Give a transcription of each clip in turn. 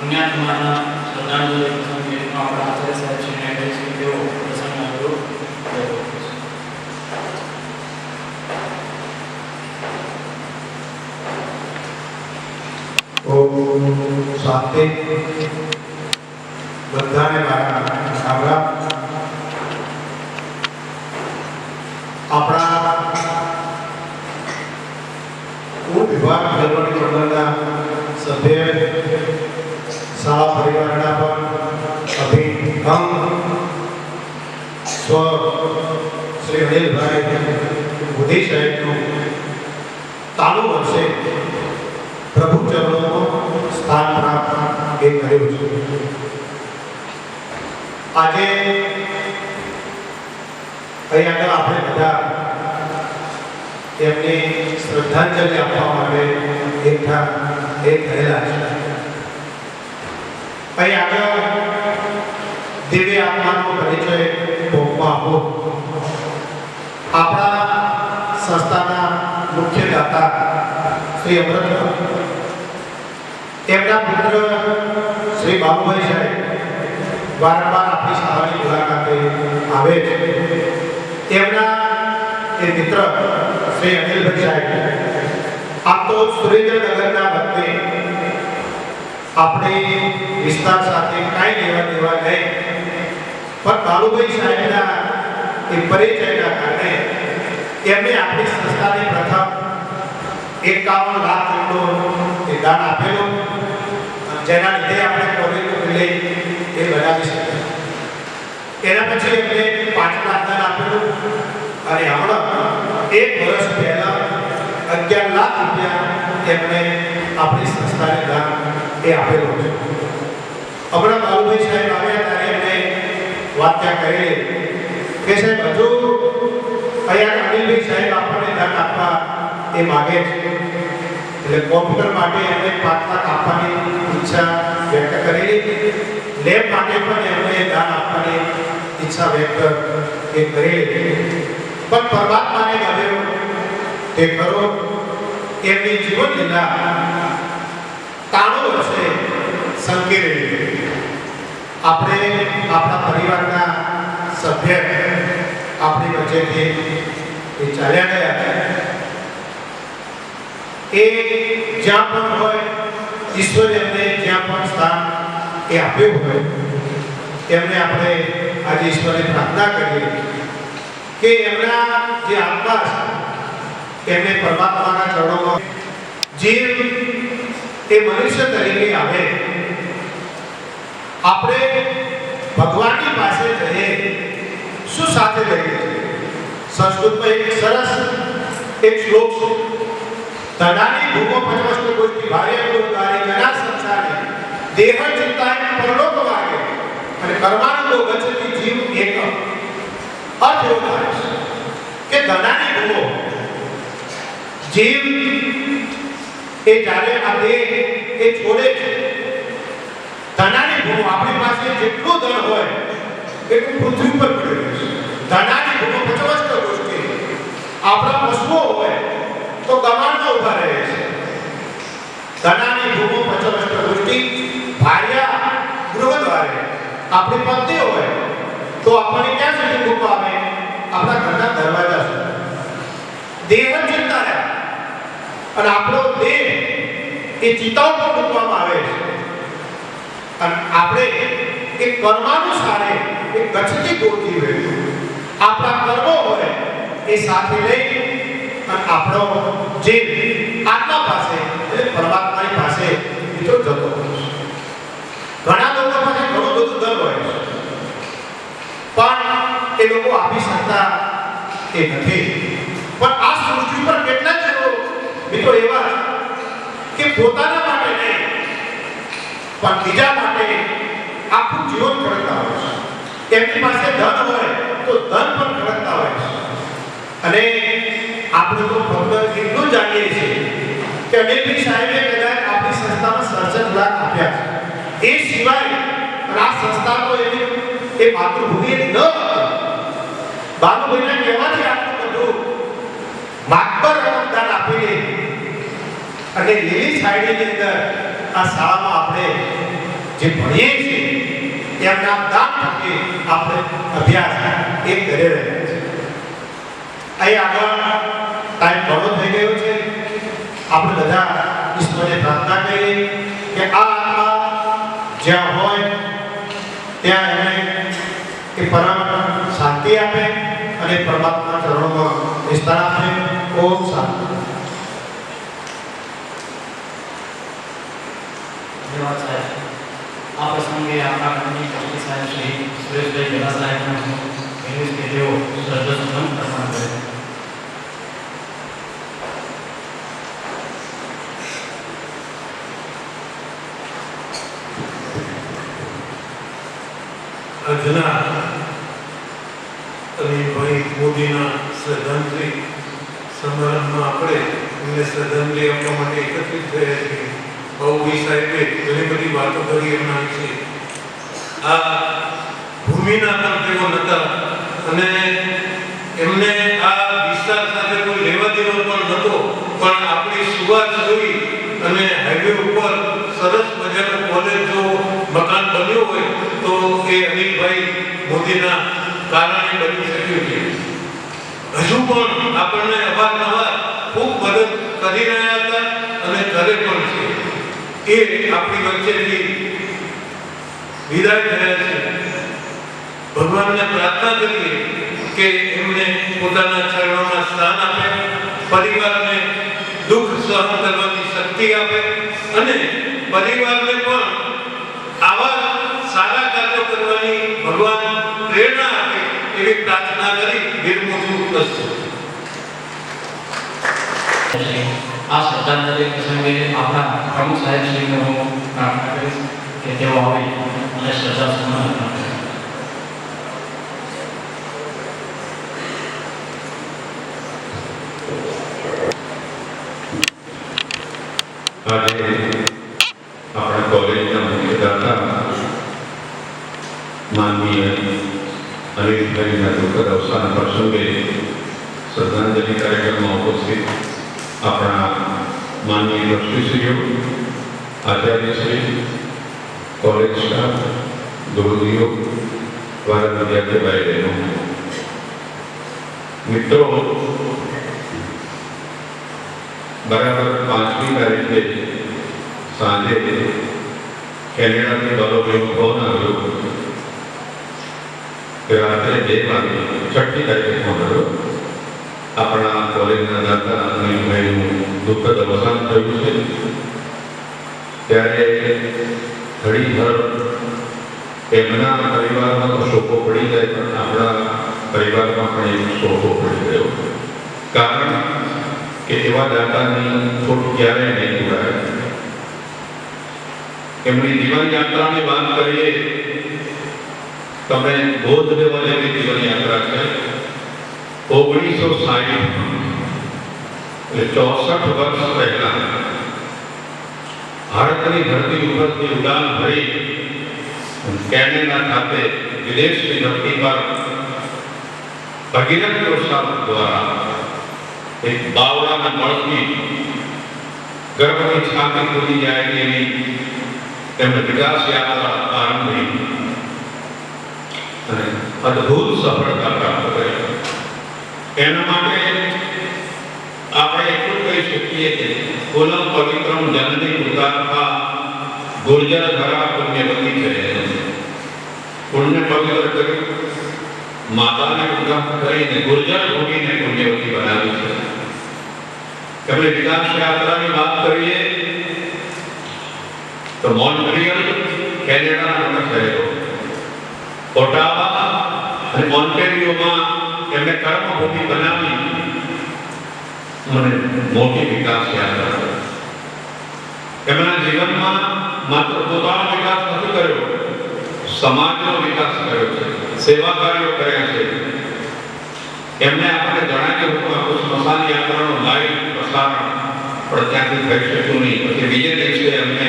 પુણ્યાત્માના શ્રદ્ધાંજલિ પ્રસંગે આપણા આચાર્ય સાહેબ શ્રી નાયડે છે તેઓ પ્રસંગ આવ્યો સાત્વિક બધાને આપણા આપણા વિભાગ ગરબડી મંડળના સભ્ય સા પરિવારના પણ અભિગમ સ્વ શ્રી અનિલભાઈ મોદી સાહેબનું તાલુ વર્ષે પ્રભુ સ્થાન પ્રાપ્ત એ કર્યું છે આજે અહીં આગળ આપણે બધા એમની શ્રદ્ધાંજલિ આપવા માટે એકઠા એક થયેલા છે પરી આગો દિવ્ય આત્માનો પરિચય તો પામો આપડા સંસ્થાના મુખ્ય દાતા શ્રી અમૃત એમનો પુત્ર શ્રી બાબુભાઈભાઈ વારવાર આખી સમાજ જુલાકાતે આવે છે એમના એ મિત્ર શ્રી અનિલભાઈ સાહેબ આપ તો સુરેન્દ્રનગરના ભક્તે अपने विस्तार साथ कई लेवा देवा गए पर कालू भाई साहब का परिचय का कारण है कि हमें अपनी संस्था ने प्रथम एक कावन लाख जेटो दान आप जेना लीधे अपने कॉलेज को मिले ये बनाई सकते एना पी अमें पांच लाख दान आप हम एक वर्ष पहला અગિયાર લાખ રૂપિયા એમણે આપણી સંસ્થાને દાન એ આપેલો છે હમણાં બાલુભાઈ સાહેબ આવ્યા ત્યારે એમણે વાત ત્યાં કરેલી કે સાહેબ હજુ અહીંયા અનિલભાઈ સાહેબ આપણને દાન આપવા એ માગે છે એટલે કોમ્પ્યુટર માટે એમને પાંચ લાખ આપવાની ઈચ્છા વ્યક્ત કરેલી લેબ માટે પણ એમણે દાન આપવાની ઈચ્છા વ્યક્ત એ કરેલી પણ પરમાત્માને ગમે એ ખરો એમની જીવન લીલા તાણો છે સંકેરેલી આપણે આપણા પરિવારના સભ્ય આપણી વચ્ચેથી એ ચાલ્યા ગયા એ જ્યાં પણ હોય ઈશ્વર એમને જ્યાં પણ સ્થાન એ આપ્યું હોય એમને આપણે આજે ઈશ્વરને પ્રાર્થના કરીએ કે એમના જે આત્મા છે તેમને પરમાત્માના ચરણોમાં જે એ મનુષ્ય તરીકે આવે આપણે ભગવાનની પાસે જઈએ શું સાથે લઈએ સંસ્કૃતમાં એક સરસ એક શ્લોક છે તડાની ભૂમો પંચવસ્તુ ગોષ્ઠી ભારે ઉગારી જના સંસારે દેહ ચિંતાય પરલોક વાગે અને કર્માનુદો ગચતી જીવ એક અર્થ એવું થાય છે કે તડાની ભૂમો जीव ए जारे आ देह छोड़े धनानी भूम आपने पास में जितनो धन होए एक तो पृथ्वी पर पड़े धनानी भूम पचवस कर उसके आपना पशुओं होए तो गमान में उभा रहे हैं धनानी भूम पचवस कर उसके भारिया गृहद्वारे आपने पत्ते होए तो अपनी क्या सुधी भूमा में अपना घर का दरवाजा सुधी देहन चिंता है અને આપણો દેહ એ ચિત્તામાં ગુટવામાં આવે છે અને આપણે એ કરવાના કારણે એક ગતિતી ગોતી વેલી આપણો કર્મ હોય એ સાથે લઈને આપણો જે આના પાસે જે પરમાત્માની પાસે જો જતો ઘણા લોકો પાસે ઘણો બધો ડર હોય પણ એ લોકો આભી સંતા કે થે પણ આ સૃષ્ટિ પર કેટ મિત્રો એવા કે પોતાના માટે નહીં પણ બીજા માટે આખું જીવન ખડકતા હોય છે તેમની પાસે ધન હોય તો ધન પણ ખડકતા હોય છે અને આપણે તો ફક્ત એટલું જાણીએ છીએ કે અનિલભાઈ સાહેબે કદાચ આપણી સંસ્થામાં સર્જન લાખ આપ્યા છે એ સિવાય આ સંસ્થા તો એની એ માતૃભૂમિ ન બાલુભાઈના કહેવાથી આટલું બધું માગ પર અને લીલી છાયડીની અંદર આ શાળામાં આપણે જે ભણીએ છીએ એમના દાન થકી આપણે અભ્યાસ એ કરી રહ્યા છીએ અહીં આગળ ટાઈમ ઘણો થઈ ગયો છે આપણે બધા ઈશ્વરને પ્રાર્થના કરીએ કે આ આત્મા જ્યાં હોય ત્યાં એમને એ પરમ શાંતિ આપે અને પરમાત્મા ચરણોમાં વિસ્તાર આપે ઓમ શાંતિ પ્રસંગે આપણા મંત્રી કપિલ સાહેબ શ્રી સુરેશભાઈ ગેલા સાહેબને હું કહીશ કે તેઓ શ્રદ્ધાસુમન અર્પણ કરે આજના અનિલભાઈ મોદીના શ્રદ્ધાંજલિ સમારંભમાં આપણે એમને શ્રદ્ધાંજલિ આપવા માટે એકત્રિત થયા છીએ બહુ સાહેબે ઘણી બધી વાતો કરી એમના વિશે આ ભૂમિના પણ તેઓ નતા અને એમને આ વિસ્તાર સાથે કોઈ લેવા દેવો પણ નહોતો પણ આપણી સુવાસ જોઈ અને હાઈવે ઉપર સરસ મજાનો કોલેજ જો મકાન બન્યો હોય તો એ અનિલભાઈ મોદીના કારણે બની શક્યું છે હજુ પણ આપણને અવારનવાર ખૂબ મદદ કરી રહ્યા હતા અને કરે પણ છે એ આપણી વચ્ચેથી વિદાય થયા છે ભગવાનને પ્રાર્થના કરીએ કે એમને પોતાના ચરણોમાં સ્થાન આપે પરિવારને દુઃખ સહન કરવાની શક્તિ આપે અને પરિવારને પણ આવા સારા કાર્યો કરવાની ભગવાન પ્રેરણા આપે એવી પ્રાર્થના કરી નિર્મોહ કરશું આ શ્રદ્ધાંજલિ પ્રસંગે આપણા પ્રમુખ સાહેબ શ્રીનો હું પ્રાર્થના કરીશ કે તેઓ આવે આજે આપણા કોલેજના મુખ્યદાતા માનનીય અનિલભાઈના દુઃખદ અવસાન પ્રસંગે શ્રદ્ધાંજલિ કાર્યક્રમમાં ઉપસ્થિત આપણા માનનીય દ્રષ્ટિશ્રીઓ આચાર્યશ્રી कॉलेज का दुरुदियों द्वारा दुनिया के भाई बहनों मित्रों बराबर पांचवी तारीख के साझे कैनेडा के बलों के कौन आ रहे फिर आते हैं देख आते छठी तारीख के कौन अपना कॉलेज ना जाता नहीं मैं हूँ दुख का दबोसान चाहिए तैयारी ઘડી ઘર એમ ના પરિવારમાં તો શોકો પડી જાય પણ આપણા પરિવારમાં પણ એક શોકો પડી રહ્યો કારણ કે તેવા ડાબની ફરજિયરે ને દ્વારા એમની જીવનયાત્રાની વાત કરીએ તમે બોધને વાલી જીવનયાત્રા કરે 1960 લે 64 વર્ષ પહેલા भारत की धरती उपर की उड़ान भरी कहने ना खाते विदेश की धरती पर भगीरथ पुरस्कार द्वारा एक बावड़ा में मर्द गर्भ की छाती खोली जाएगी यानी तेरे विकास यात्रा आरंभ हुई अद्भुत सफलता प्राप्त करें एना माटे प्रवेश किए थे कोलम पवित्रम जननी उतार था गुर्जर धरा पुण्यवती थे पुण्य पवित्र कर माता ने उनका કરીને ગુર્જર ભૂમિને પુણ્યવતી બનાવી છે તમે વિકાસ યાત્રાની વાત કરીએ તો મોન્ટ્રિયલ કેનેડાનો શહેરો ઓટાવા અને મોન્ટેરિયોમાં એમણે કર્મભૂમિ બનાવી મને મોટી વિકાસ યાદ રાખો એમના જીવનમાં માત્ર પોતાનો વિકાસ નથી કર્યો સમાજનો વિકાસ કર્યો છે સેવા કાર્યો કર્યા છે એમને આપણે જણાવ્યું હતું આખું સ્મશાન યાત્રાનું લાઈવ પ્રસારણ પણ ત્યાંથી થઈ શક્યું નહીં પછી બીજે દિવસે એમને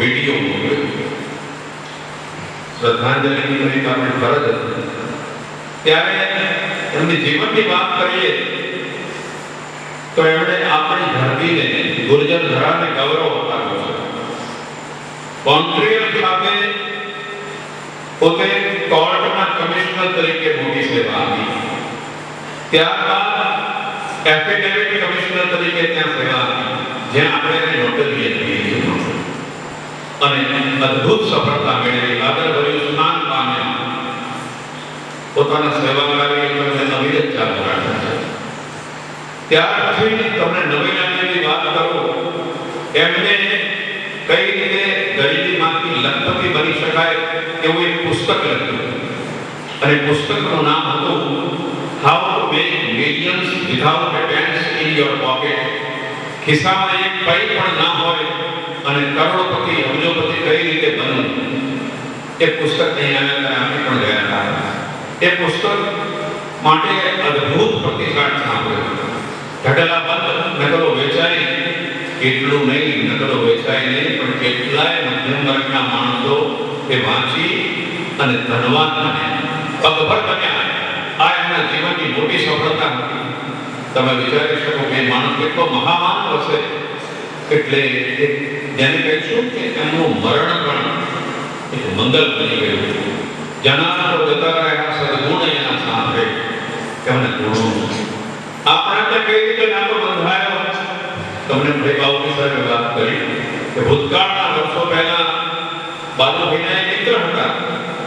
વિડીયો મોકલ્યો શ્રદ્ધાંજલિની આપણી ફરજ હતી ત્યારે એમની જીવનની વાત કરીએ तो एमने अपनी धरती ने गुर्जर धरा ने गौरव होता है मॉन्ट्रियल खाते पोते कोर्ट में कमिश्नर तरीके नोटिस ले बाहर क्या बात एफिडेविट कमिश्नर तरीके क्या सेवा जे आपने ने नोटिस लिए थी અને અદ્ભુત સફળતા મેળવી આદર ભર્યું સ્થાન પામ્યા પોતાના સેવાકારી અભિનંદન ચાલુ રાખ્યા ત્યારથી તમે નવીનાની વાત કરો એમને કઈ રીતે ગરીબીમાંથી લખપતિ બની શકાય એવું એક પુસ્તક લખ્યું અને પુસ્તકનું નામ હતું how to make millions without a tense in your pocket ખિસ્સામાં એક પૈ પણ ના હોય અને કરોડપતિ અબજોપતિ કઈ રીતે બનવું એ પુસ્તક અહીં આવ્યા હતા અમે પણ ગયા હતા એ પુસ્તક માટે અદ્ભુત પ્રતિસાદ સાંભળ્યો ઘટેલા બંધ નકલો વેચાય કેટલું નહીં નકલો વેચાય નહીં પણ કેટલાય મધ્યમ વર્ગના માણસો એ વાંચી અને ધનવાન બન્યા પગભર બન્યા આ એમના જીવનની મોટી સફળતા તમે વિચારી શકો કે માણસ કેટલો મહામાન હશે એટલે જેને કહીશું કે એમનું મરણ પણ એક મંગલ બની ગયું જનારો જતા રહ્યા સદગુણ એના સાથે તેમને ગુણો આપણાને કઈ રીતે નાતો બંધાયો તમને ભાઈ બાબુની સાથે વાત કરી કે ભૂતકાળના વર્ષો પહેલા બાલુભાઈના મિત્ર હતા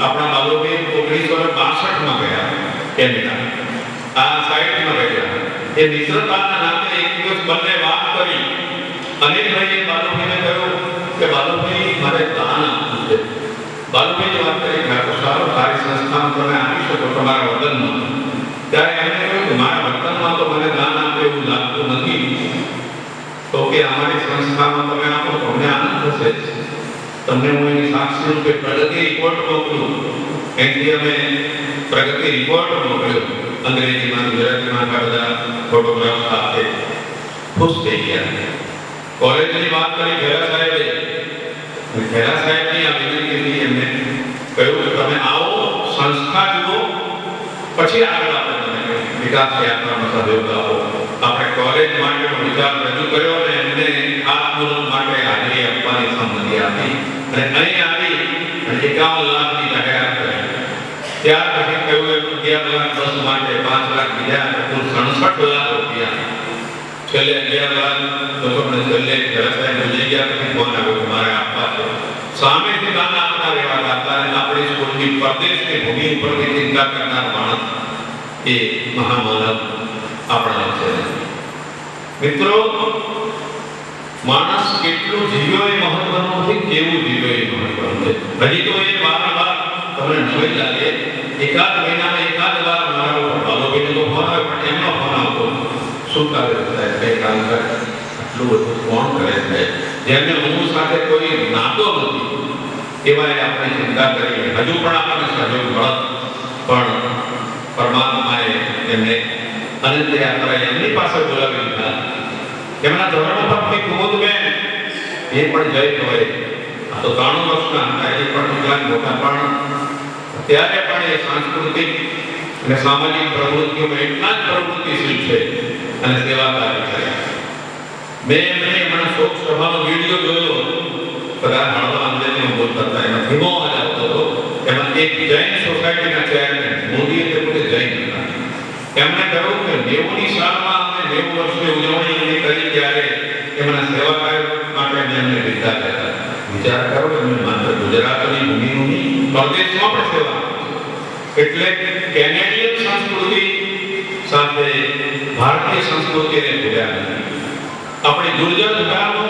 આપણા બાલુભાઈ ઓગણીસો ને બાસઠમાં ગયા કેનેડા આ સાઈઠમાં ગયા એ મિત્રતાના નામે એક દિવસ બંને વાત કરી અનિલભાઈએ બાલુભાઈને કહ્યું કે બાલુભાઈ મારે દાન આપવું છે બાલુભાઈ વાત કરી મેં તો સારું સારી સંસ્થામાં તમે આવી શકો તમારા વતનમાં ત્યારે એમને કહ્યું કે મારા તો મને દાન આપે એવું લાગતું નથી તો કે અમારી સંસ્થામાં તમે આપો તમને આનંદ થશે તમને હું એની સાક્ષી રૂપે પ્રગતિ રિપોર્ટ મોકલું એથી અમે પ્રગતિ રિપોર્ટ મોકલ્યો અંગ્રેજીમાં ગુજરાતીમાં કરતા ફોટોગ્રાફ સાથે ખુશ થઈ ગયા કોલેજની વાત કરી ઘેરા સાહેબે ઘેરા સાહેબની આ વિનંતી એમને કહ્યું કે તમે આવો સંસ્થા જુઓ પછી આગળ વિકાસ યાત્રાનો સહયોગ આપો આપણે કોલેજ માટેનો વિચાર રજૂ કર્યો અને એમને આત્મલોન માટે હાજરી આપવાની સંમતિ આપી અને અહીં આવી એકાવન લાખની જાહેરાત કરી ત્યાર પછી કહ્યું એમ અગિયાર લાખ દસ માટે પાંચ લાખ બીજા કુલ સડસઠ લાખ રૂપિયા છેલ્લે અગિયાર લાખ લોકોને છેલ્લે વ્યવસાય લઈ ગયા પછી ફોન આવ્યો મારે આપવા છે સામેથી દાન આપનાર એવા દાતા આપણી સ્કૂલની પરદેશની ભૂમિ ઉપરથી ચિંતા કરનાર માણસ એ મહામાન આવલા છે મિત્રો માનસ કેટલું જીવ હોય મહત્વનો છે કેવું જીવેનો છે હજી તો એ વારવા તમને જોઈએ લાગે એકા દેના એકા વાર મારવો બહુ પેલો બહુ પરમેનો બનાવતો સુકા રહેતા એકા કોણ કરે છે કે જો હું સાથે કોઈ નાતો નથી કેવાય આપની જિંદગી હજુ પણ આપની સજો બળ પણ પરમા તેમને અનંત યાત્રા એમની પાસે બોલાવી લીધા એમના ધોરણભક્તિ કુમુદબેન એ પણ જય હોય આ તો ત્રાણું વર્ષના હતા એ પણ કેટલાક મોટા પણ ત્યારે પણ એ સાંસ્કૃતિક અને સામાજિક પ્રવૃત્તિઓમાં એટલા જ પ્રવૃત્તિશીલ છે અને સેવા કાર્ય કરે મેં એમને હમણાં શોક સભાનો વિડીયો જોયો બધા હળવા અંગ્રેજી હું બોલતા હતા એમાં ધીમો અવાજ હતો એમાં એક જૈન સોસાયટીના ચેરમેન મોદીએ કહ્યું કે જૈન એમણે કહ્યું કે દેવની સાલમાં અમે દેવ વર્ષની ઉજવણી એમની કરી ત્યારે એમના સેવા કાર્ય માટે અમે એમને લીધા હતા વિચાર કરો કે અમે માત્ર ગુજરાતની ભૂમિનું નહીં પરદેશમાં પણ સેવા એટલે કેનેડિયન સંસ્કૃતિ સાથે ભારતીય સંસ્કૃતિને જોડ્યા આપણી દુર્જન ધર્મનો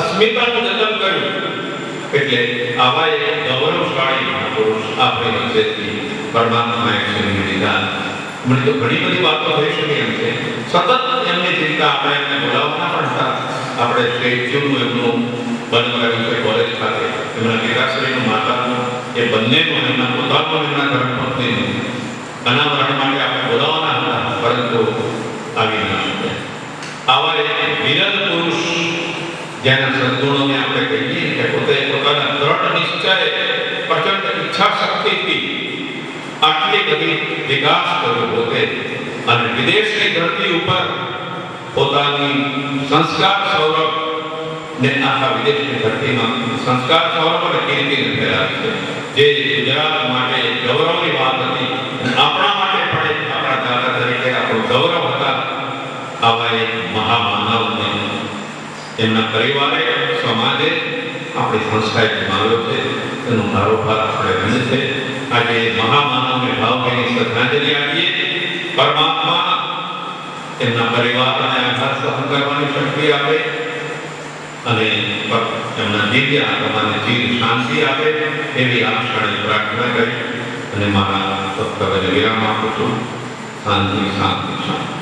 અસ્મિતાનું જતન કર્યું એટલે આવા એક ગૌરવશાળી મહાપુરુષ આપણી વચ્ચેથી પરમાત્માએ છોડી દીધા મને તો ઘણી બધી વાતો થઈ શકે એમ છે સતત એમની ચિંતા આપણે એમને બોલાવવાના પણ હતા આપણે સ્ટેચ્યુનું એમનું બંધ કરાવ્યું છે કોલેજ ખાતે એમના પિતાશ્રીનું માતાનું એ બંનેનું એમના પોતાનું એમના ધર્મપત્નીનું અનાવરણ માટે આપણે બોલાવવાના હતા પરંતુ આવી ના શકે આવા એક વિરલ પુરુષ જેના સદગુણોને આપણે કહીએ કે પોતે પોતાના દ્રઢ નિશ્ચય विकास करो होते और विदेश की धरती ऊपर होता नहीं संस्कार सौरभ ने आखा विदेश की धरती में संस्कार सौरभ और कीर्ति ने फैला ये गुजरात माटे गौरव की बात थी अपना माटे पड़े अपना दादा तरीके अपना गौरव होता आवा एक महामानव ने એમના પરિવારે સમાજે આપણી સંસ્થાએ જમાવ્યો છે એનો મારો ભાર આપણે બને છે આજે મહામાનવને ભાવભીની શ્રદ્ધાંજલિ આપીએ પરમાત્મા એમના પરિવારને આઘાત સહન કરવાની શક્તિ આપે અને એમના દિવ્ય આત્માને જીવ શાંતિ આપે એવી આ ક્ષણે પ્રાર્થના કરી અને મારા સત્તવે વિરામ આપું છું શાંતિ શાંતિ શાંતિ